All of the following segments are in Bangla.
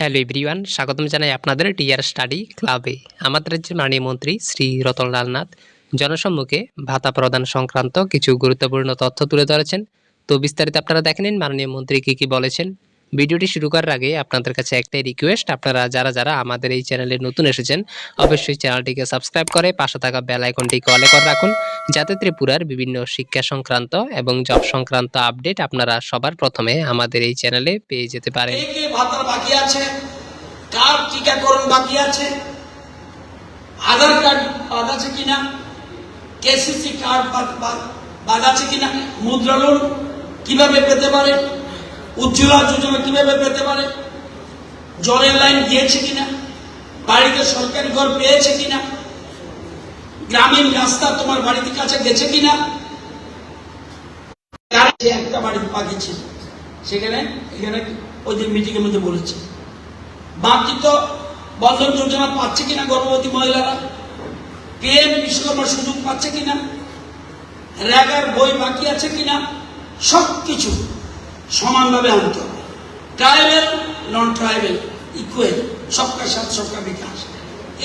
হ্যালো এভরিওয়ান স্বাগতম জানাই আপনাদের টিআর স্টাডি ক্লাবে আমাদের রাজ্যের মাননীয় মন্ত্রী শ্রী রতনলাল নাথ। জনসম্মুখে ভাতা প্রদান সংক্রান্ত কিছু গুরুত্বপূর্ণ তথ্য তুলে ধরেছেন। তো বিস্তারিত আপনারা দেখে নিন, মাননীয় মন্ত্রী কী কী বলেছেন। ভিডিওটি শুরু করার আগে আপনাদের কাছে একটাই রিকোয়েস্ট আপনারা যারা যারা আমাদের এই চ্যানেলে নতুন এসেছেন, অবশ্যই চ্যানেলটিকে সাবস্ক্রাইব করে, পাশে থাকা বেল আইকনটি কলে করে রাখুন। যাতে ত্রিপুরার বিভিন্ন শিক্ষা সংক্রান্ত এবং জব সংক্রান্ত আপডেট আপনারা সবার প্রথমে আমাদের এই চ্যানেলে পেয়ে যেতে পারেন। বাকি আছে? কার টিকাকরণ বাকি আছে? আধার কার্ড আছে কিনা? কেসিসি কার্ড আছে কিনা? মুদ্রা লোন কীভাবে পেতে পারে? উজ্জ্বলা যোজনা কীভাবে পেতে পারে? জলের লাইন গিয়েছে কিনা? বাড়িতে সরকারি ঘর পেয়েছে কিনা? গ্রামীণ রাস্তা তোমার বাড়িতে কাছে গেছে কিনা? একটা বাড়ি বাকি ছিল, সেখানে, এখানে ওই যে মিটিং এর মধ্যে বলেছে। বাকি তো বন্ধন যোজনা পাচ্ছে কিনা গর্ভবতী মহিলারা? পিএম বিশ্বকর্মার সুযোগ পাচ্ছে কিনা? র্যাগার বই বাকি আছে কিনা? সব কিছু সমানভাবে আনতে হবে। ট্রাইবেল নন ট্রাইবেল ইকুয়াল সবকা সাথ সবকা বিকাশ।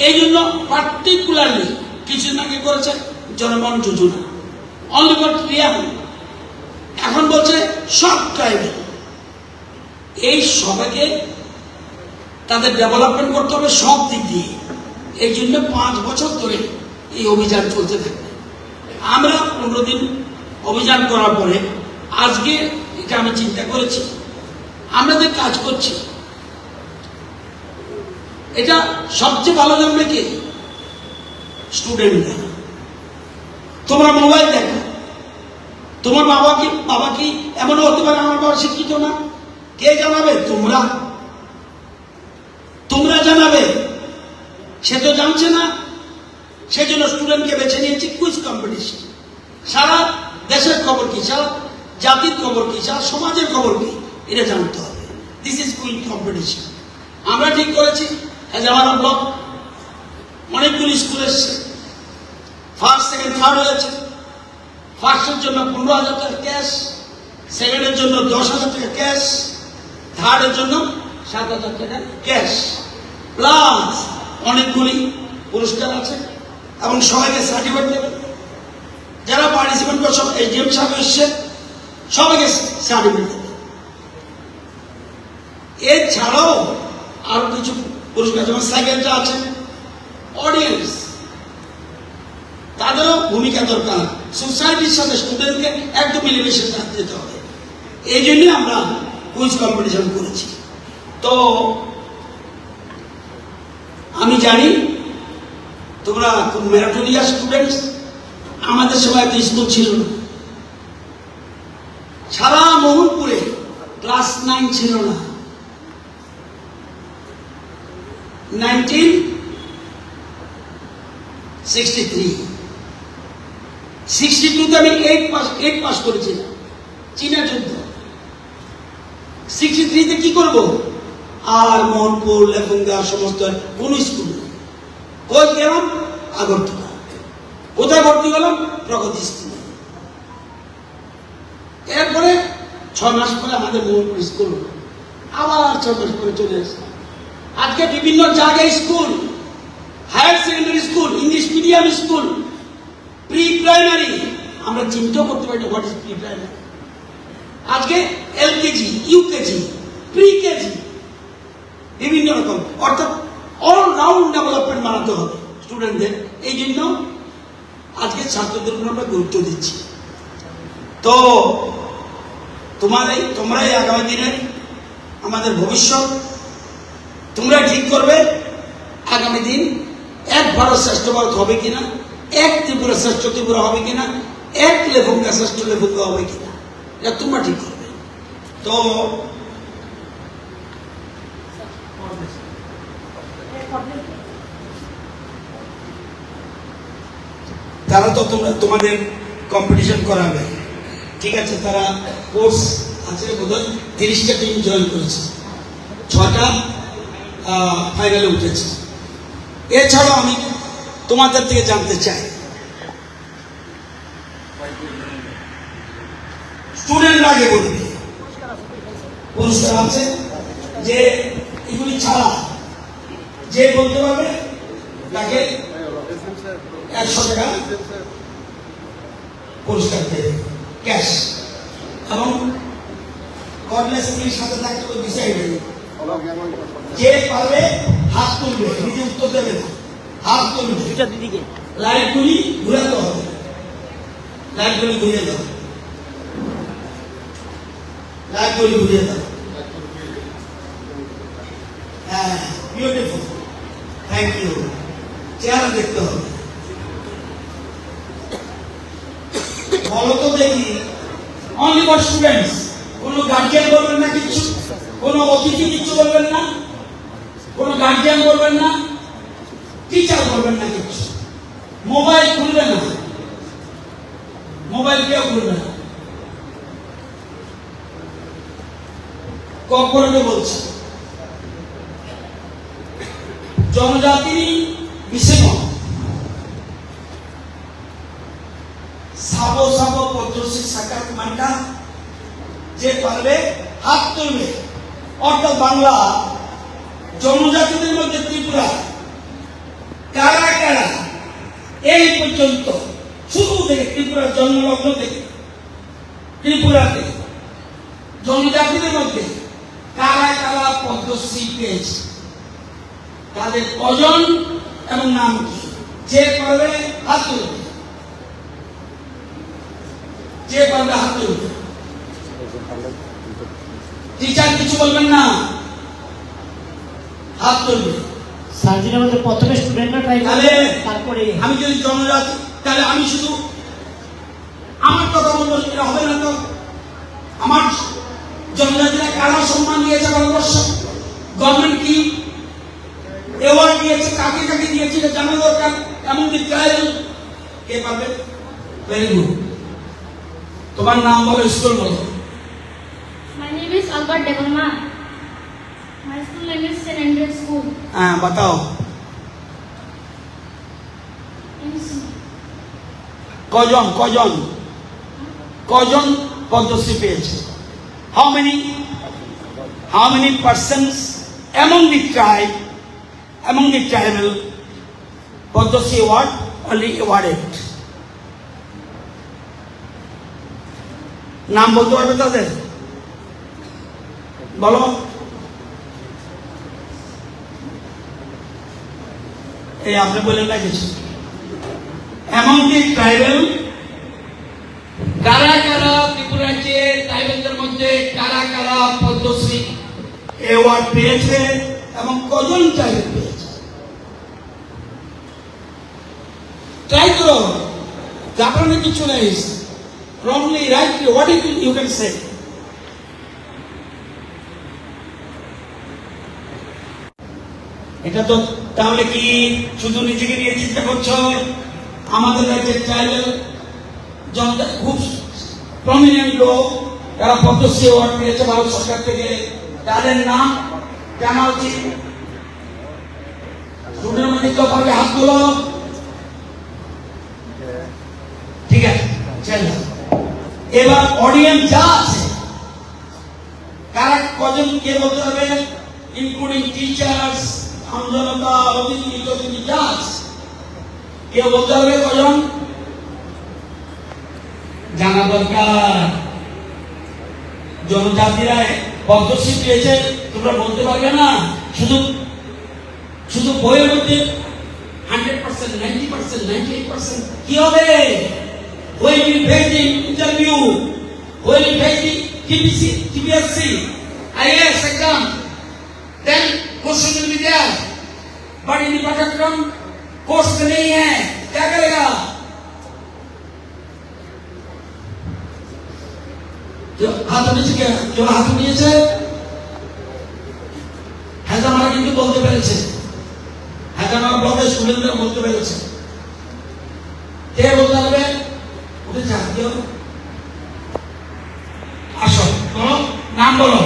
এই জন্য পার্টিকুলারলি কিছুদিন আগে করেছে জনগণ যোজনা। অনলি ফর রিয়ান এখন বলছে সব ট্রাইবেল এই সবাইকে তাদের ডেভেলপমেন্ট করতে হবে সব দিক দিয়ে। এই জন্য পাঁচ বছর ধরে এই অভিযান চলতে থাকবে। আমরা পনেরো দিন অভিযান করার পরে আজকে এটা আমি চিন্তা করেছি। আমরা যে কাজ করছি, এটা সবচেয়ে ভালো জানবে কে? স্টুডেন্টরা তোমরা মোবাইল দেখো। তোমার বাবা কি বাবা কি এমন হতে পারে আমার বাবা শিক্ষিত না? কে জানাবে? তোমরা। তোমরা জানাবে। সে তো জানছে না। সেজন্য স্টুডেন্টকে বেছে নিয়েছি কুইজ কম্পিটিশন সারা দেশের খবর কি? সারা জাতির খবর কি সমাজের খবর কি, এটা জানতে হবে। দিস ইজ কুইজ কম্পিটিশন আমরা ঠিক করেছি হেজামারা ব্লক, অনেকগুলি স্কুল এসছে। ফার্স্ট সেকেন্ড থার্ড হয়েছে। ফার্স্টের জন্য পনেরো হাজার টাকা ক্যাশ সেকেন্ডের জন্য দশ হাজার টাকা ক্যাশ থার্ডের জন্য সাত হাজার টাকা ক্যাশ প্লাস অনেকগুলি পুরস্কার আছে এবং সবাইকে সার্টিফিকেট দেবে। যারা পার্টিসিপেন্ট করছে, এই জিএম সাহেব এসছে সবাইকে সার্টিফিকেট এছাড়াও আরও কিছু পুরস্কার যেমন সাইকেলটা আছে অডিয়েন্স তাদেরও ভূমিকা দরকার। সোসাইটির সাথে স্টুডেন্টকে একদম মিলেমিশে যেতে হবে। এই জন্যই আমরা কুইজ কম্পিটিশন করেছি। তো আমি জানি তোমরা খুব ম্যারাথনিয়া স্টুডেন্টস আমাদের সময় এত স্কুল ছিল না। সারা মোহনপুরে ক্লাস নাইন ছিল না। আমি এইট পাস করেছিলাম। চীনা যুদ্ধ। সিক্সটি থ্রিতে কি করব? আর মোহনপুর লেফুঙ্গা সমস্ত কোন স্কুল নেই। গেলাম? আগরতলা। কোথায় ভর্তি হলাম? প্রগতি স্কুলে। এরপরে ছ মাস পরে আমাদের মোহনপুর স্কুল। আবার ছ মাস পরে চলে আসলাম আজকে বিভিন্ন জায়গায় school, higher secondary school, English medium school pre primary আমরা চিন্তাও করতে পারি হোয়াট ইজ প্রি প্রাইমারি আজকে এলকেজি, ইউকেজি প্রি কেজি বিভিন্ন রকম। অর্থাৎ অলরাউন্ড ডেভেলপমেন্ট বানাতে হবে স্টুডেন্টদের এই জন্য আজকে ছাত্রদের উপর আমরা গুরুত্ব দিচ্ছি। তো তোমার এই তোমরাই আগামী দিনের আমাদের ভবিষ্যৎ। তোমরা ঠিক করবে আগামী দিন। এক ভারত শ্রেষ্ঠ ভারত হবে কিনা? এক ত্রিপুরা শ্রেষ্ঠ ত্রিপুরা হবে কিনা? এক লেখুঙ্গা শ্রেষ্ঠ লেখুঙ্গা হবে কিনা? এটা তোমরা ঠিক করবে। তো তারা তো তোমরা তোমাদের কম্পিটিশন করাবে। ঠিক আছে, তারা কোর্স আছে বোধহয় তিরিশটা টিম জয়েন করেছে। ছটা ফাইনালে উঠেছে। এছাড়াও আমি তোমাদের থেকে জানতে চাই। স্টুডেন্ট আগে বলবে পুরস্কার আছে? যে এগুলি ছাড়া যে বলতে পারবে, তাকে একশো টাকা পুরস্কার দেবে। ক্যাশ। এবং কর্নেস্ত্রীর সাথে থাকতে কোনো বিষয় নেই যে পারবে হাত তুলবে নিজে উত্তর দেবে না। হাত তুলবে। দুটা দিদিকে। লাইটগুলি ঘুরাতে হবে। লাইটগুলি ঘুরিয়ে দাও। লাইটগুলি ঘুরিয়ে দাও হ্যাঁ বিউটিফুল থ্যাংক ইউ চেহারা দেখতে হবে বলো তো দেখি অনলি ফর স্টুডেন্টস কোনো গার্জিয়ান বলবেন না কিছু কোনো অতিথি কিছু বলবেন না কোনো গার্জিয়ান বলবেন না টিচার বলবেন না কিছু মোবাইল খুলবে না খুলবে না। কখনো বলছে। জনজাতি বিষয় সাবো সাবো পদ্ধতি সাকাত মান্ডা যে পারবে, হাত তুলবে। অর্থাৎ বাংলা জনজাতিদের মধ্যে ত্রিপুরা কারা কারা? এই পর্যন্ত। শুরু থেকে ত্রিপুরার জন্মলগ্ন থেকে ত্রিপুরাতে জনজাতিদের মধ্যে কারা কারা পদ্মশ্রী পেয়েছে? তাদের কজন এবং নাম কি? যে পারবে হাত তুলবে যে পারবে হাত তুলবে টিচার কিছু বলবেন না? হাত তুলবে সার্জিনের মধ্যে প্রথমে স্টুডেন্টরা ট্রাই তাহলে তারপরে আমি যদি জনজাতি তাহলে আমি শুধু আমার কথা বলব এটা হবে না তো? আমার জনজাতিরা কারা সম্মান দিয়েছে ভারতবর্ষ? গভর্নমেন্ট কি? এওয়ার্ড দিয়েছে কাকে কাকে দিয়েছে এটা জানা দরকার। এমনকি ট্রায়াল কে পাবে? ভেরি গুড তোমার নাম বলো স্কুল বলো। My name is Albert Devarma. My school name is St. Andrew's School. হ্যাঁ বাতাও। কজন কজন কজন পদ্মশ্রী পেয়েছে how many how many persons among the tribe among the tribal Padmashri award only awarded নাম বলতে পারবে তাদের? বলো। এই আপনি বললেন না এমন কি ট্রাইবেল? কারা কারা ত্রিপুরাজ্যে ট্রাইবেলদের মধ্যে কারা কারা পদ্মশ্রী অ্যাওয়ার্ড পেয়েছে এবং কজন ট্রাইবেল পেয়েছে? ট্রাই করো। জাপানে কিছু নেই। Wrongly right what you you can say এটা তো তাহলে কি শুধু নিজেকে নিয়ে চিন্তা করছ? আমাদের রাজ্যের ট্রাইবেল জনতা খুব প্রমিনেন্ট লোক, যারা পদ্মশ্রী অ্যাওয়ার্ড পেয়েছে ভারত সরকার থেকে। তাদের নাম জানা উচিত স্টুডেন্ট মধ্যে পারবে হাত তুলো। ঠিক আছে চল এবার অডিয়েন্স যা আছে, কারা কজন কে বলতে হবে ইনক্লুডিং টিচার্স আমজনতা অতিথি অতিথি যা আছে। কেউ বলতে হবে কজন জানা দরকার। জনজাতিরা পদ্মশ্রী পেয়েছে তোমরা বলতে পারবে না। শুধু শুধু বইয়ের মধ্যে hundred percent ninety percent ninety eight percent কি হবে? When you face the interview, when you face the TBC, TBSC, IAS exam, then question will be there. But in the paठ्यक्रम course में नहीं है क्या करेगा जो हाथ নিচে কে जो হাত নিয়েছে হেজামারা কিন্তু বলতে পেরেছে হেজামারা ব্লকের স্টুডেন্টরা বলতে পেরেছে কে বলতে হবে উঠে যা কেউ আসো বলো নাম বলো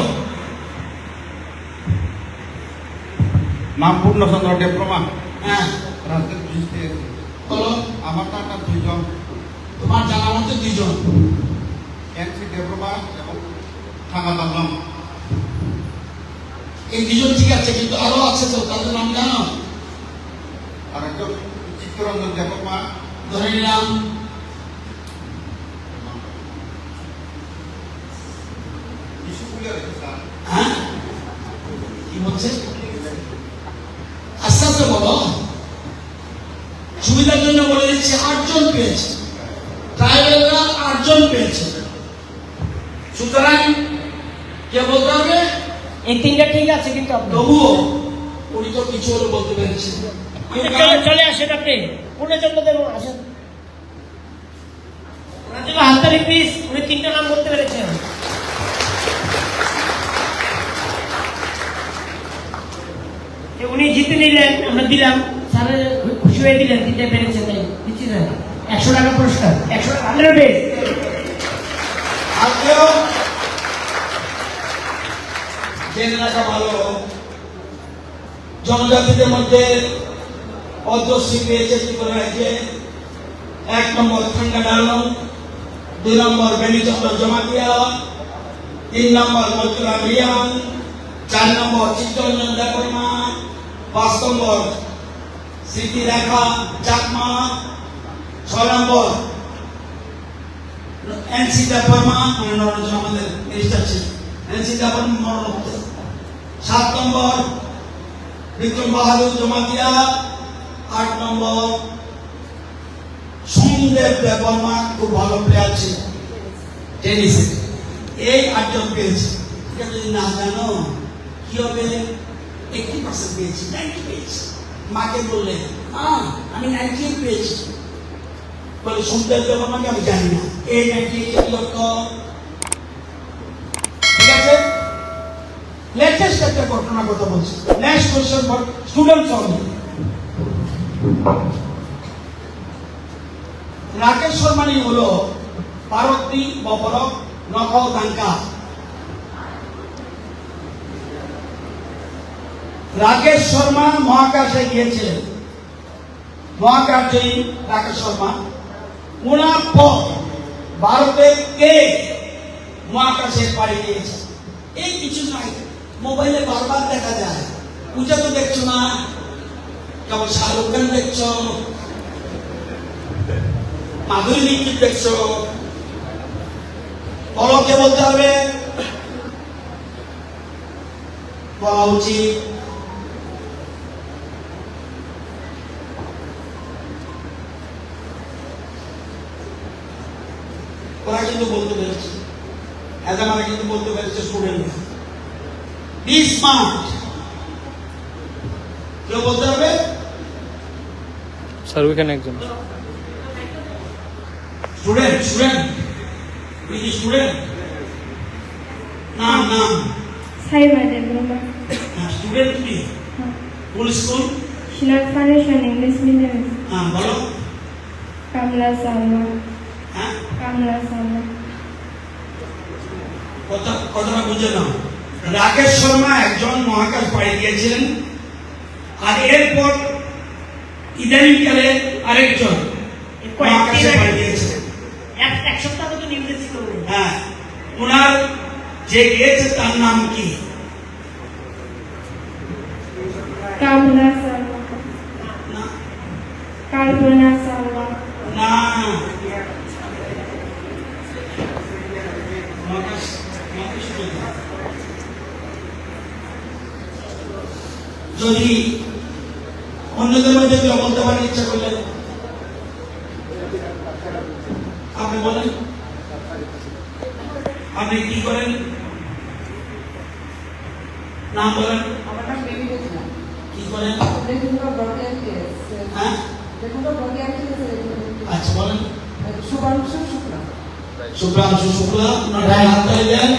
নাম পূর্ণচন্দ্র ডিপ্লোমা আমার দুইজন তোমার জানা মতো দুজন এনসি ডিপ্লোমা এবং থাকা দাম এই দুজন ঠিক আছে কিন্তু আরও আছে তো তাদের নাম জানো? আর একজন চিত্তরঞ্জন দেবমা ধরে নিলাম। হ্যাঁ? কি বলছে আস্তে আস্তে বলো সুবিধার জন্য বলে দিচ্ছি আটজন পেয়েছে। ট্রাইবেলরা আটজন পেয়েছে। সুতরাং কে বলতে হবে? এই তিনটা ঠিক আছে কিন্তু তবুও উনি তো কিছু হলে বলতে পেরেছেন। চলে আসেন আপনি। আসেন। ওনার জন্য হাততালি প্লিজ উনি তিনটা নাম বলতে পেরেছেন। এ উনি জিতে নিলেন আমরা দিলাম। স্যারের খুশি হয়ে দিলেন তিনটা পেরেছেন দিচ্ছি স্যার একশো টাকা পুরস্কার, একশো হান্ড্রেড আজকেও জেনে রাখা ভালো। জনজাতিদের মধ্যে পদ্মশ্রী পেয়েছে রাজ্যে এক নম্বর ঠান্ডা ডালম দুই নম্বর বেনিচন্দ্র জমাতিয়া, তিন নম্বর মজুরাম রিয়ান চার নম্বর চিত্তরঞ্জন দেবর্মা পাঁচ নম্বর স্মৃতি রেখা চাকমা ছয় নম্বর এনসি দেববর্মা মানে নরেন্দ্র আমাদের মিনিস্টার ছিলেন এনসি দেববর্মা মরণোত্তর সাত নম্বর, বিক্রম বাহাদুর জমাতিয়া। আট নম্বর সোমদেব দেববর্মা খুব ভালো প্লেয়ার ছিল। টেনিসে। এই আটজন পেয়েছে। এটা যদি না জানো, কি হবে? এইটি পার্সেন্ট পেয়েছি নাইনটি পেয়েছি। মাকে বললে, মা, আমি নাইনটি পেয়েছি। বলে শুনতে আমাকে আমি জানি না। এই নাকি ঠিক আছে? লেটেস্ট একটা কথা বলছি। নেক্সট কোয়েশ্চেন ফর অনলি হলো পারত্তি বপরক নখ দাঙ্কা রাকেশ শর্মা মহাকাশে গিয়েছিলেন। মহাকাশে রাকেশ শর্মা ওনার পর ভারতে কে মহাকাশে পাড়ি এই কিছু নাই। মোবাইলে বারবার দেখা যায়। পূজা তো দেখছ না? কেবল শাহরুখ খান দেখছ? মাধুরী দীক্ষিত দেখছ? বলো কে বলতে হবে? বলা উচিত ওরা কিন্তু বলতে পেরেছে এজামারা কিন্তু বলতে পেরেছে স্টুডেন্ট বি স্মার্ট কেউ বলতে হবে স্যার ওইখানে একজন স্টুডেন্ট স্টুডেন্ট তুই কি স্টুডেন্ট নাম নাম Diploma. স্টুডেন্ট কি কোন school Shinat Foundation English Medium. হ্যাঁ বলো Kamla Salma. হ্যাঁ Kamla Salma. কথা কথাটা বুঝে না রাকেশ শর্মা একজন মহাকাশ পাড়ি দিয়েছিলেন আর এরপর ইদানিংকালে আরেকজন মহাকাশে পাড়ি দিয়েছিলেন। এক সপ্তাহ নিউজে ছিল। হ্যাঁ ওনার যে গিয়েছে তার নাম কি Kamla Salma. না Kalpana Salma. না মহাকাশ মহাকাশ কোথায়? যদি অন্যদের মধ্যে কেউ বলতে পারেন ইচ্ছা করলে আপনি বলেন। আপনি কি করেন? নাম বলেন। আমার নাম বেবি রচনা কি করেন? লেখুন্দ্র ব্রডকাস্ট হ্যাঁ? লেখুন্দ্র ব্রডকাস্ট আচ্ছা বলেন। শুভাংশু শুক্লা। শুক্লাংশু শুক্লা ওনার হাত দেন।